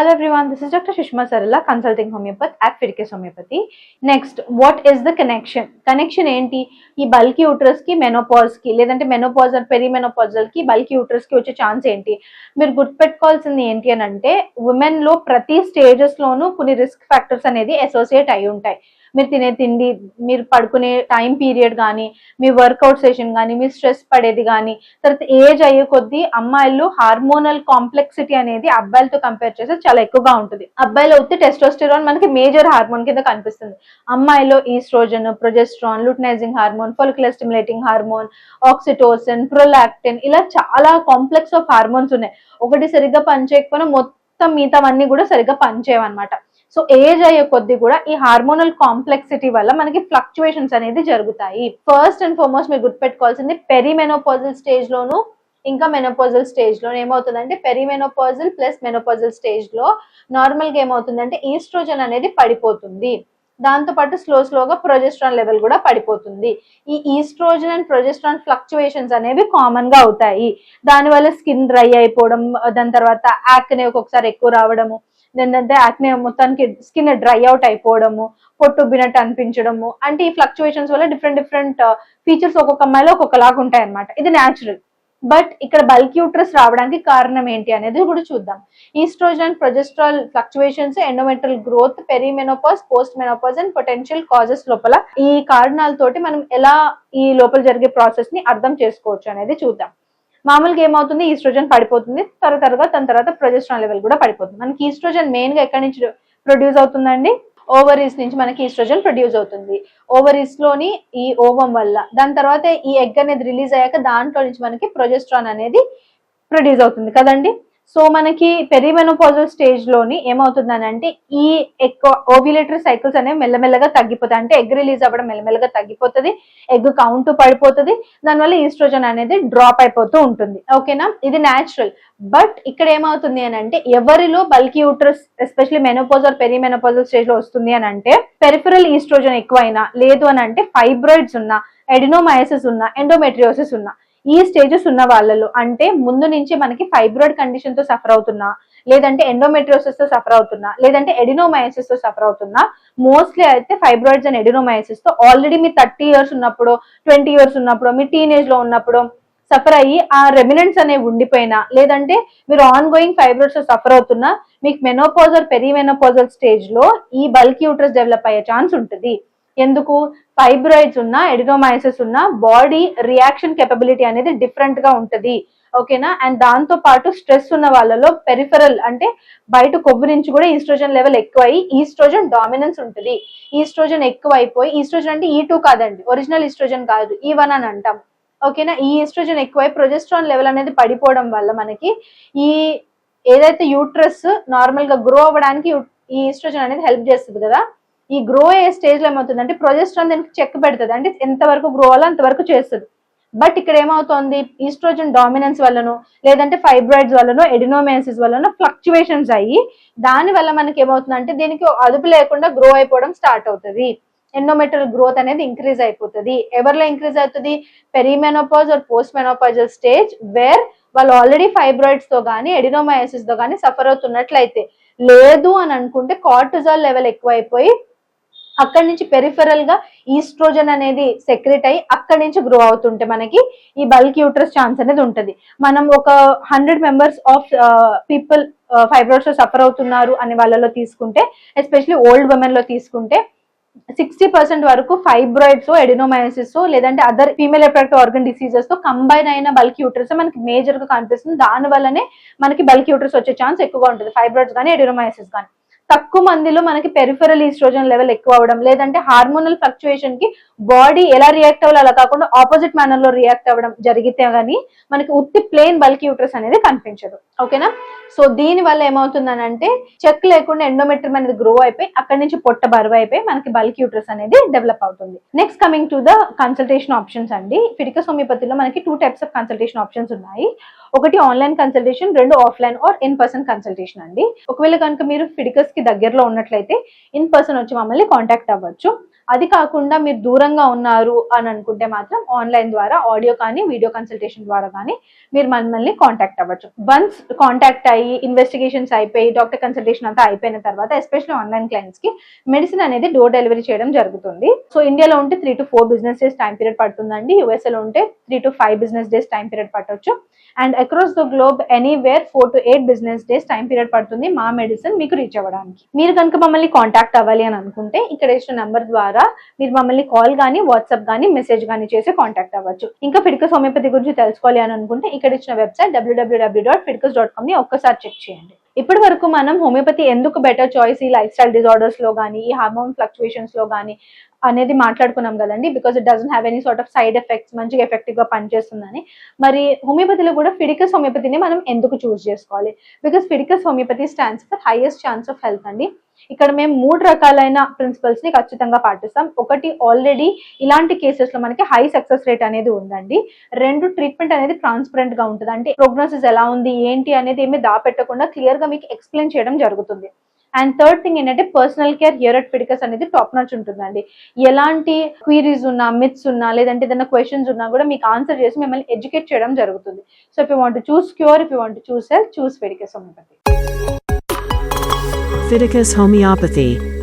Hello everyone, this is Dr. Shishma Sarala, consulting homeopath at Firkes Homeopathy. Next, what is the connection? Connection ఏంటి ఈ bulky యూట్రస్కి మెనోపాజ్కి లేదంటే menopause పెరిమెనోపాజల్కి bulky యూట్రస్కి వచ్చే chance ఏంటి మీరు గుర్తుపెట్టుకోవాల్సింది ఏంటి అని అంటే ఉమెన్లో ప్రతి స్టేజెస్ లోనూ కొన్ని రిస్క్ ఫ్యాక్టర్స్ అనేది అసోసియేట్ అయి ఉంటాయి మీరు తినే తిండి మీరు పడుకునే టైం పీరియడ్ కానీ మీ వర్కౌట్ సెషన్ కానీ మీ స్ట్రెస్ పడేది కానీ తర్వాత ఏజ్ అయ్యే కొద్దీ అమ్మాయిలు హార్మోనల్ కాంప్లెక్సిటీ అనేది అబ్బాయిలతో కంపేర్ చేస్తే చాలా ఎక్కువగా ఉంటుంది. అబ్బాయిలో అయితే టెస్టోస్టెరాన్ మనకి మేజర్ హార్మోన్ కింద కనిపిస్తుంది. అమ్మాయిలో oestrogen progesterone luteinizing hormone follicular stimulating hormone oxytocin prolactin ఇలా చాలా కాంప్లెక్స్ ఆఫ్ హార్మోన్స్ ఉన్నాయి. ఒకటి సరిగ్గా పనిచేయకపోయినా మొత్తం మిగతావన్నీ కూడా సరిగ్గా పనిచేయవన్నమాట. సో ఏజ్ అయ్యే కొద్ది కూడా ఈ హార్మోనల్ కాంప్లెక్సిటీ వల్ల మనకి ఫ్లక్చువేషన్స్ అనేది జరుగుతాయి. ఫస్ట్ అండ్ ఫార్మోస్ట్ మీరు గుర్తుపెట్టుకోవాల్సింది పెరిమెనోపాజల్ స్టేజ్ లోను ఇంకా మెనోపాజల్ స్టేజ్లో ఏమవుతుందంటే పెరిమెనోపాజల్ ప్లస్ మెనోపాజల్ స్టేజ్లో నార్మల్గా ఏమవుతుందంటే ఈస్ట్రోజన్ అనేది పడిపోతుంది. దాంతో పాటు స్లో స్లోగా ప్రొజెస్ట్రాన్ లెవెల్ కూడా పడిపోతుంది. ఈ ఈస్ట్రోజన్ అండ్ ప్రొజెస్ట్రాన్ ఫ్లక్చువేషన్స్ అనేవి కామన్గా అవుతాయి. దానివల్ల స్కిన్ డ్రై అయిపోవడం దాని తర్వాత యాక్నే ఒక్కొక్కసారి ఎక్కువ రావడము ఏంటంటే యాక్నే మొత్తానికి స్కిన్ డ్రై అవుట్ అయిపోవడము పొట్టు బినట్ అనిపించడము అంటే ఈ ఫ్లక్చువేషన్స్ వల్ల డిఫరెంట్ డిఫరెంట్ ఫీచర్స్ ఒక్కొక్క అమ్మాయిలో ఒక్కొక్కలాగా ఉంటాయి అనమాట ఇది న్యాచురల్ బట్ ఇక్కడ బల్క్ యూట్రస్ రావడానికి కారణం ఏంటి అనేది కూడా చూద్దాం. Oestrogen and progesterone fluctuations endometrial growth perimenopause post menopause and potential causes లోపల ఈ కారణాలతోటి మనం ఎలా ఈ లోపల జరిగే ప్రాసెస్ని అర్థం చేసుకోవచ్చు అనేది చూద్దాం. మామూలుగా ఏమవుతుంది? ఈస్ట్రోజన్ పడిపోతుంది. త్వర త్వరగా దాని తర్వాత ప్రొజెస్ట్రాన్ లెవెల్ కూడా పడిపోతుంది. మనకి ఈస్ట్రోజన్ మెయిన్గా ఎక్కడి నుంచి ప్రొడ్యూస్ అవుతుందండి? ఓవరీస్ నుంచి మనకి ఈస్ట్రోజన్ ప్రొడ్యూస్ అవుతుంది. ఓవరీస్లోని ఈ ఓవం వల్ల. దాని తర్వాత ఈ ఎగ్ అనేది రిలీజ్ అయ్యాక దాంట్లో నుంచి మనకి ప్రొజెస్ట్రాన్ అనేది ప్రొడ్యూస్ అవుతుంది కదండి? సో మనకి పెరిమెనోపాజల్ స్టేజ్లోని ఏమవుతుందనంటే ఈ ఎక్కువ ఓవ్యులేటరీ సైకిల్స్ అనేవి మెల్లమెల్లగా తగ్గిపోతాయి. అంటే ఎగ్ రిలీజ్ అవ్వడం మెల్లమెల్లగా తగ్గిపోతుంది ఎగ్ కౌంట్ పడిపోతుంది దానివల్ల ఈస్ట్రోజన్ అనేది డ్రాప్ అయిపోతూ ఉంటుంది. ఓకేనా? ఇది న్యాచురల్. బట్ ఇక్కడ ఏమవుతుంది అని అంటే ఎవరిలో bulky uterus especially menopausal perimenopausal స్టేజ్లో వస్తుంది అని అంటే పెరిఫరల్ ఈస్ట్రోజన్ ఎక్కువైనా లేదు అని అంటే ఫైబ్రాయిడ్స్ ఉన్న ఎడినోమయసిస్ ఉన్న ఎండోమెట్రియోసిస్ ఉన్న ఈ స్టేజెస్ ఉన్న వాళ్ళలో అంటే ముందు నుంచి మనకి ఫైబ్రాయిడ్ కండిషన్తో సఫర్ అవుతున్నా లేదంటే ఎండోమెట్రియోసిస్తో సఫర్ అవుతున్నా లేదంటే ఎడినోమయసిస్తో సఫర్ అవుతున్నా మోస్ట్లీ అయితే ఫైబ్రాయిడ్స్ అండ్ ఎడినోమయసిస్తో ఆల్రెడీ మీ థర్టీ ఇయర్స్ ఉన్నప్పుడు ట్వంటీ ఇయర్స్ ఉన్నప్పుడు మీ టీనేజ్లో ఉన్నప్పుడు సఫర్ అయ్యి ఆ రెమినెంట్స్ అనేవి ఉండిపోయినా లేదంటే మీరు ఆన్ గోయింగ్ ఫైబ్రాయిడ్స్తో సఫర్ అవుతున్నా మీకు మెనోపోజల్ పెరిమెనోపోజల్ స్టేజ్లో ఈ బల్క్ యూట్రస్ డెవలప్ అయ్యే ఛాన్స్ ఉంటుంది. ఎందుకు? ఫైబ్రాయిడ్స్ ఉన్న ఎడినోమైసిస్ ఉన్న బాడీ రియాక్షన్ కెపబిలిటీ అనేది డిఫరెంట్గా ఉంటది. ఓకేనా అండ్ దాంతో పాటు స్ట్రెస్ ఉన్న వాళ్ళలో పెరిఫరల్ అంటే బయట కొవ్వు నుంచి కూడా ఈస్ట్రోజన్ లెవెల్ ఎక్కువ అయ్యి ఈస్ట్రోజన్ డామినెన్స్ ఉంటుంది. ఈస్ట్రోజన్ ఎక్కువ అయిపోయి ఈస్ట్రోజన్ అంటే ఈ టూ కాదండి ఒరిజినల్ ఈస్ట్రోజన్ కాదు ఈ వన్ అని అంటాం. ఓకేనా ఈ ఈస్ట్రోజన్ ఎక్కువై ప్రొజెస్ట్రాన్ లెవెల్ అనేది పడిపోవడం వల్ల మనకి ఈ ఏదైతే యూట్రస్ నార్మల్గా గ్రో అవ్వడానికి ఈ ఈస్ట్రోజన్ అనేది హెల్ప్ చేస్తుంది కదా? ఈ గ్రో అయ్యే స్టేజ్లో ఏమవుతుంది అంటే ప్రొజెస్ట్రాన్ దానికి చెక్ పెడుతుంది. అంటే ఎంతవరకు గ్రో అవ్వాలో అంతవరకు చేస్తుంది. బట్ ఇక్కడ ఏమవుతుంది? ఈస్ట్రోజన్ డామినెన్స్ వల్లనో లేదంటే ఫైబ్రాయిడ్స్ వల్లనో ఎడినోమేసిస్ వల్లనో ఫ్లక్చువేషన్స్ అయ్యి దాని వల్ల మనకి ఏమవుతుంది అంటే దీనికి అదుపు లేకుండా గ్రో అయిపోవడం స్టార్ట్ అవుతుంది. ఎండోమెటల్ గ్రోత్ అనేది ఇంక్రీజ్ అయిపోతుంది. ఎవరిలో ఇంక్రీజ్ అవుతుంది? Perimenopause or post menopausal stage where వాళ్ళు ఆల్రెడీ ఫైబ్రాయిడ్స్తో కానీ ఎడినోమయాసిస్తో కానీ సఫర్ అవుతున్నట్లయితే లేదు అని అనుకుంటే కార్టిజాల్ లెవెల్ ఎక్కువైపోయి అక్కడి నుంచి పెరిఫెరల్గా ఈస్ట్రోజన్ అనేది సెక్రెట్ అయ్యి అక్కడి నుంచి గ్రో అవుతుంటే మనకి ఈ బల్క్ యూట్రస్ ఛాన్స్ అనేది ఉంటుంది. మనం ఒక hundred members of people fibroids suffer అవుతున్నారు అనే వాళ్ళలో తీసుకుంటే ఎస్పెషలీ ఓల్డ్ ఉమెన్లో తీసుకుంటే సిక్స్టీ పర్సెంట్ వరకు ఫైబ్రాయిడ్స్ ఎడినోమయోసిస్ లేదంటే అదర్ ఫీమేల్ ఎప్రాక్ట్ ఆర్గన్ డిసీజెస్తో కంబైన్ అయిన బల్క్ యూట్రస్ మనకి మేజర్గా కనిపిస్తుంది. దాని వల్లనే మనకి బల్క్ యూట్రస్ వచ్చే ఛాన్స్ ఎక్కువగా ఉంటుంది. ఫైబ్రాయిడ్స్ కానీ ఎడినోమయోసిస్ కానీ తక్కువ మందిలో మనకి పెరిఫెరల్ ఈస్ట్రోజన్ లెవెల్ ఎక్కువ అవడం లేదంటే హార్మోనల్ ఫ్లక్చుయేషన్కి బాడీ ఎలా రియాక్ట్ అవ్వాలి అలా కాకుండా ఆపోజిట్ మేనర్లో రియాక్ట్ అవ్వడం జరిగితే గానీ మనకి ఉత్తి ప్లేన్ బల్క్ యూట్రస్ అనేది కనిపించదు. ఓకేనా? సో దీని వల్ల ఏమవుతుందని అంటే చెక్ లేకుండా ఎండోమెట్రియం అనేది గ్రో అయిపోయి అక్కడి నుంచి పొట్ట బరువు అయిపోయి మనకి బల్క్ యూట్రస్ అనేది డెవలప్ అవుతుంది. Next coming to the consultation options అండి. ఫిడికస్ హోమియోపతిలో మనకి two types of consultation options ఉన్నాయి. ఒకటి ఆన్లైన్ కన్సల్టేషన్ రెండు offline or in person consultation అండి. ఒకవేళ కనుక మీరు ఫిడికస్కి దగ్గరలో ఉన్నట్లయితే ఇన్ పర్సన్ వచ్చి మమ్మల్ని కాంటాక్ట్ అవ్వచ్చు. అది కాకుండా మీరు దూరంగా ఉన్నారు అని అనుకుంటే మాత్రం ఆన్లైన్ ద్వారా ఆడియో కానీ వీడియో కన్సల్టేషన్ ద్వారా కానీ మీరు మమ్మల్ని కాంటాక్ట్ అవ్వచ్చు. వన్స్ కాంటాక్ట్ అయ్యి ఇన్వెస్టిగేషన్స్ అయిపోయి డాక్టర్ కన్సల్టేషన్ అంతా అయిపోయిన తర్వాత ఎస్పెషల్లీ ఆన్లైన్ క్లయింట్స్కి మెడిసిన్ అనేది డోర్ డెలివరీ చేయడం జరుగుతుంది. సో ఇండియాలో ఉంటే three to four business days time period పడుతుందండి. యూఎస్ఏ లో ఉంటే three to five business days time period పట్టొచ్చు. And across the globe anywhere four to eight business days time period పడుతుంది మా మెడిసిన్ మీకు రీచ్ అవ్వడానికి. మీరు కనుక మమ్మల్ని కాంటాక్ట్ అవ్వాలి అని అనుకుంటే ఇక్కడ ఇచ్చిన నెంబర్ ద్వారా మీరు మమ్మల్ని కాల్ కానీ వాట్సాప్ కానీ మెసేజ్ కానీ చేసి కాంటాక్ట్ అవ్వచ్చు. ఇంకా ఫిడికస్ హోమియోపతి గురించి తెలుసుకోవాలి అని అనుకుంటే ఇక్కడ ఇచ్చిన వెబ్సైట్ డబ్ల్యూడబ్ల్యూడబ్ల్యూ డాట్ ఫిడికస్ డాట్ కామ్ని ఒక్కసారి చెక్ చేయండి. ఇప్పటి వరకు మనం హోమియోపతి ఎందుకు బెటర్ చాయిస్ ఈ లైఫ్ స్టైల్ డిజార్డర్స్లో కానీ ఈ హార్మోన్ ఫ్లక్చువేషన్స్లో కానీ అనేది మాట్లాడుకున్నాం కదండి? Because it doesn't have any sort of side effects మంచిగా ఎఫెక్టివ్గా పనిచేస్తుందని. మరి హోమియోపతిలో కూడా ఫిడికస్ హోమియోపతిని మనం ఎందుకు చూస్ చేసుకోవాలి? Because Fidicus homeopathy stands for highest chance of health అండి. ఇక్కడ మేము మూడు రకాలైన ప్రిన్సిపల్స్ని ఖచ్చితంగా పాటిస్తాం. ఒకటి ఆల్రెడీ ఇలాంటి కేసెస్లో మనకి హై సక్సెస్ రేట్ అనేది ఉందండి. రెండు ట్రీట్మెంట్ అనేది ట్రాన్స్పరెంట్గా ఉంటుంది. అంటే ప్రోగ్నోసిస్ ఎలా ఉంది ఏంటి అనేది ఏమీ దాపెట్టకుండా క్లియర్గా మీకు ఎక్స్ప్లెయిన్ చేయడం జరుగుతుంది. అండ్ థర్డ్ థింగ్ ఏంటంటే పర్సనల్ కేర్ హియర్ అట్ అనేది టాప్ నాచ్ ఉంటుందండి. ఎలాంటి క్వీరీస్ ఉన్నా మిత్స్ ఉన్నా లేదంటే ఏదైనా క్వశ్చన్స్ ఉన్నా కూడా మీకు ఆన్సర్ చేసి మిమ్మల్ని ఎడ్యుకేట్ చేయడం జరుగుతుంది. So if you want choose cure if you want choose health choose పిడికస్ ఉంటుంది Pharmaceuticus Homeopathy.